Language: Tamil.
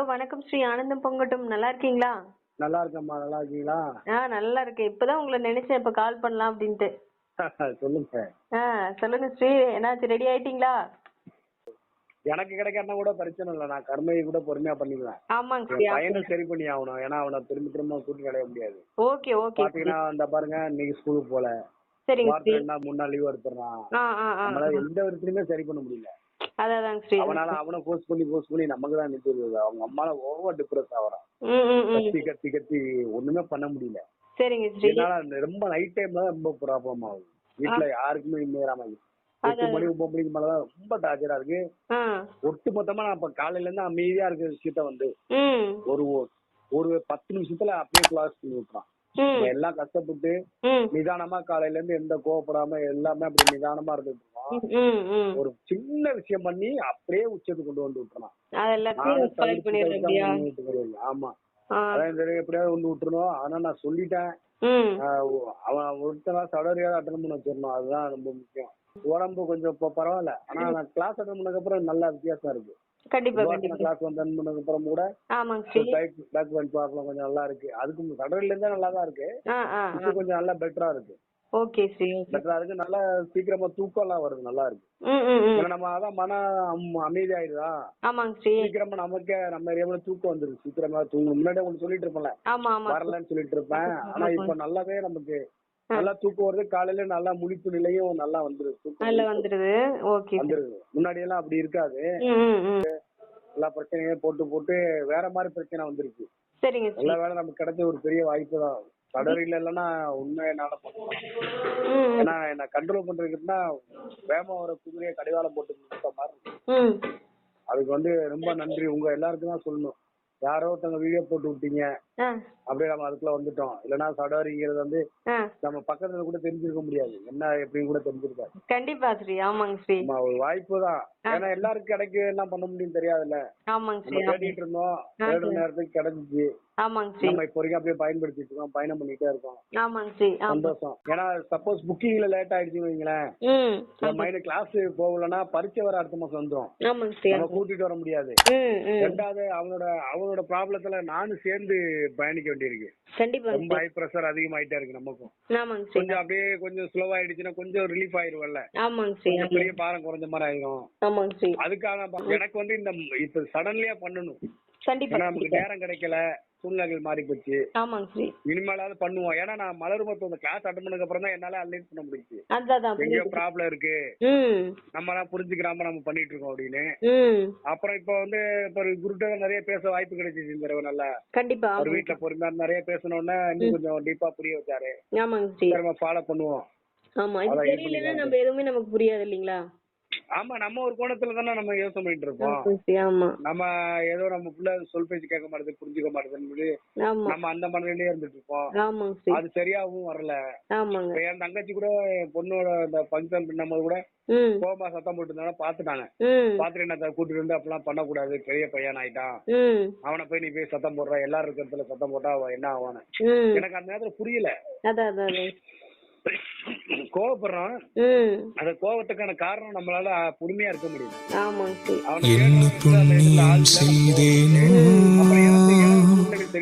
ஹலோ வணக்கம் ஸ்ரீ ஆனந்தம் பொங்கட்டும். நல்லா இருக்கீங்களா? நல்லா இருக்கேம்மா. நல்லா இருக்கீங்களா? ஆ நல்லா இருக்கேன். இப்பதான் உங்களை நினைச்சேன் இப்ப கால் பண்ணலாம் அப்படின்ட்டு. சொல்லுங்க. ஆ சொல்லுங்க ஸ்ரீ. என்னாச்சு ரெடி ஆயிட்டீங்களா? எனக்கு கிடைக்காட்டினா கூட பிரச்சனை இல்லை. நான் கர்மையை கூட பொறுமையா பண்ணிக்குவேன் ஆமாங்க என் ஸ்ரீ. பையனை சரி. பண்ணி ஆகணும். ஏன்னா அவனை திரும்ப திரும்ப கூட்டி கிடைய முடியாது. Okay okay. பாத்தீங்கன்னா அந்த பாருங்க இன்னைக்கு ஸ்கூலுக்கு போல. சரிங்க ஸ்ரீ. மூணு நாள் லீவ் எடுத்துறான் ஆ ஆ ஆ. நம்மளால எந்த விதத்துலயுமே சரி பண்ண முடியல. அதாதாங்க ஸ்ரீ. அவனால அவனை போஸ்ட் பண்ணி போஸ்ட் பண்ணி நமக்கு தான் நிற்கிறது அவங்க அம்மால ஓவர் டிப்ரெஸ் ஆகிறான். கத்தி கத்தி கத்தி ஒண்ணுமே பண்ண முடியல. சரிங்க ஸ்ரீ. ரொம்ப நைட் டைம்ல தான் ரொம்ப ப்ராப்ளம் ஆகுது. வீட்டுல யாருக்குமே நேராம எட்டு மணி ஒன்பது மணிக்கு மேலதான் ரொம்ப டார்ச்சரா இருக்கு. ஒட்டு மொத்தமா நான் இப்ப காலையில இருந்து அமைதியா இருக்கிற விஷயத்த வந்து ஒரு ஒரு பத்து நிமிஷத்துல அப்படியே கிளாஸ் பண்ணி விட்டுறான். எல்லாம் கஷ்டப்பட்டு நிதானமா காலையில இருந்து எந்த கோவப்படாம எல்லாமே அப்படி நிதானமா இருந்துட்டு ஒரு சின்ன விஷயம் பண்ணி அப்படியே உச்சத்துக்கு கொண்டு வந்து விட்டுறான் ஆமா. அதான் எப்படியாவது வந்து விட்டுறணும். ஆனா நான் சொல்லிட்டேன். அவன் ஒருத்தனா சடரியாவது அட்டன் பண்ண வச்சிடணும். அதுதான் ரொம்ப முக்கியம். உடம்பு கொஞ்சம் இப்போ பரவாயில்ல. ஆனா நான் கிளாஸ் அட்டன் பண்ணதுக்கு அப்புறம் நல்ல வித்தியாசம் இருக்கு. கண்டிப்பா கண்டிப்பா. கிளாஸ் வந்து அட்டன் பண்ணதுக்கு அப்புறம் கூட ஆமாங்க பெஞ்ச் ப்ராப்ளம் கொஞ்சம் நல்லா இருக்கு. அதுக்கு சடரில இருந்தே நல்லா தான் இருக்கு கொஞ்சம் நல்லா பெட்டரா இருக்கு. ஓகே ஸ்ரீ பெட்டரா இருக்கு. நல்லா சீக்கிரமா வருது நல்லா இருக்கு. நம்ம அதான் மன அம்- அமைதி ஆயிடுதா ஆமாங்க ஸ்ரீ சீக்கிரமா நமக்கே நம்ம ஏரியாவில் தூக்கம் வந்துருது சீக்கிரமா தூங்கும். முன்னாடி உங்களுக்கு சொல்லிட்டு இருப்பேன்ல வரலன்னு சொல்லிட்டு இருப்பேன். ஆனா இப்ப நல்லாவே நமக்கு நல்லா தூக்கம் வருது. காலையில நல்லா முழிப்பு நிலையும் நல்லா வந்துருது. நல்ல வந்துடுது ஓகே. வந்துருது. முன்னாடி எல்லாம் அப்படி இருக்காது. எல்லா பிரச்சனையும் போட்டு போட்டு வேற மாதிரி பிரச்சனை வந்துருச்சு. சரிங்க எல்லா வேலை நமக்கு கிடைச்ச ஒரு பெரிய வாய்ப்பு தான். கடற்கரையில இல்லைன்னா உண்மை என்னால ம் ஏன்னா என்ன கண்ட்ரோல் பண்றதுக்குன்னா வேகமா வர குதிரையை கடிவாளம் போட்டு நிறுத்த மாதிரி அதுக்கு வந்து ரொம்ப நன்றி. உங்க எல்லாருக்கும் தான் சொல்லணும். யாரோ ஒருத்தவங்க வீடியோ போட்டு விட்டீங்க. அப்படியே நம்ம அதுக்குள்ள வந்துட்டோம். இல்லைன்னா சடாரிங்கிறது வந்து நம்ம பக்கத்துல கூட தெரிஞ்சிருக்க முடியாது. என்ன எப்படின்னு கூட தெரிஞ்சிருக்காது. கண்டிப்பா ஸ்ரீ. ஆமாங்க ஸ்ரீ. சும்மா ஒரு வாய்ப்பு தான். ஏன்னா எல்லாருக்கும் கிடைக்க என்ன பண்ண முடியும் தெரியாதுல்ல. ஆமாங்க ஸ்ரீ. தேடிட்டு இருந்தோம். தேடுற நேரத்துக்கு கிடைச்சிச்சு ஆமாங்க ஸ்ரீ. நம்ம இப்போ வரைக்கும் அப்படியே பயன்படுத்திட்டு இருக்கோம். பயணம் பண்ணிட்டே இருக்கோம். ஆமாங்க ஸ்ரீ. ஆமா. சந்தோஷம். ஏன்னா சப்போஸ் புக்கிங்ல லேட் ஆயிடுச்சுன்னு வைங்களேன். மைண்ட் கிளாஸ் போகலன்னா பரீட்சை வர அடுத்த மாசம் வந்துரும். ஆமாங்க ஸ்ரீ. நம்ம கூட்டிட்டு வர முடியாது. ரெண்டாவது அவனோட அவனோட ப்ராப்ளத்துல நானும் சேர்ந்து பயணிக்க வேண்டியிருக்கு. ரொம்ப ஹை ப்ரெஷர் அதிகமாயிட்டே இருக்கு நமக்கும். ஆமாங்க கொஞ்சம் அப்படியே கொஞ்சம் ஸ்லோ ஆயிடுச்சுன்னா கொஞ்சம் ரிலீஃப் ஆயிருவல்ல. ஆமாங்க பெரிய பாரம் குறைஞ்ச மாதிரி ஆயிரும். ஆமாங்க அதுக்காக எனக்கு வந்து இந்த இப்ப சடன்லியா பண்ணணும். கண்டிப்பா நமக்கு நேரம் கிடைக்கல. சூழ்நிலைகள் மாறி போச்சு. ஆமாங்க இனிமேலாவது பண்ணுவோம். ஏன்னா நான் மலர் மருத்துவ கிளாஸ் அட்டன் பண்ணதுக்கு அப்புறம் தான் என்னால அன்லைன் பண்ண எங்கேயோ புரியுது. ப்ராப்ளம் இருக்கு. நம்ம எல்லாம் புரிஞ்சுக்கிறாம நம்ம பண்ணிட்டு இருக்கோம் அப்படின்னு. அப்புறம் இப்ப வந்து இப்ப குருட்ட நிறைய பேச வாய்ப்பு கிடைச்சிச்சு இந்த தடவை நல்லா. கண்டிப்பா ஒரு வீட்டுல பொறுமையா நிறைய பேசணும்னா இன்னும் கொஞ்சம் டீப்பா புரிய வச்சாரு. நம்ம ஃபாலோ பண்ணுவோம். ஆமா இது தெரியலன்னா நம்ம எதுவுமே நமக்கு புரியாது இல்லைங்களா? ஆமா நம்ம ஒரு கோணத்துல தானே நம்ம யோசனை பண்ணிட்டு இருப்போம் நம்ம ஏதோ நம்ம புள்ள சொல் பேச்சு கேட்க மாட்டேது புரிஞ்சுக்க மாட்டேதுன்னு சொல்லி நம்ம அந்த மனநிலையே இருந்துட்டு இருப்போம் அது சரியாவும் வரல. என் தங்கச்சி கூட பொண்ணோட இந்த ஃபங்க்ஷன் பண்ணும்போது கூட கோமா சத்தம் போட்டு இருந்தாலும் பாத்துட்டாங்க பாத்துட்டு என்ன கூட்டிட்டு வந்து அப்பெல்லாம் பண்ணக்கூடாது பெரிய பையன் ஆயிட்டான். அவனை போய் நீ போய் சத்தம் போடுற எல்லாரும் இருக்கிறதுல சத்தம் போட்டா என்ன ஆவானு எனக்கு அந்த நேரத்துல புரியல. கோபப்படுறோம் அந்த கோவத்துக்கான காரணம் நம்மளால பொறுமையா இருக்க முடியும் அவனுக்கு தெரியும்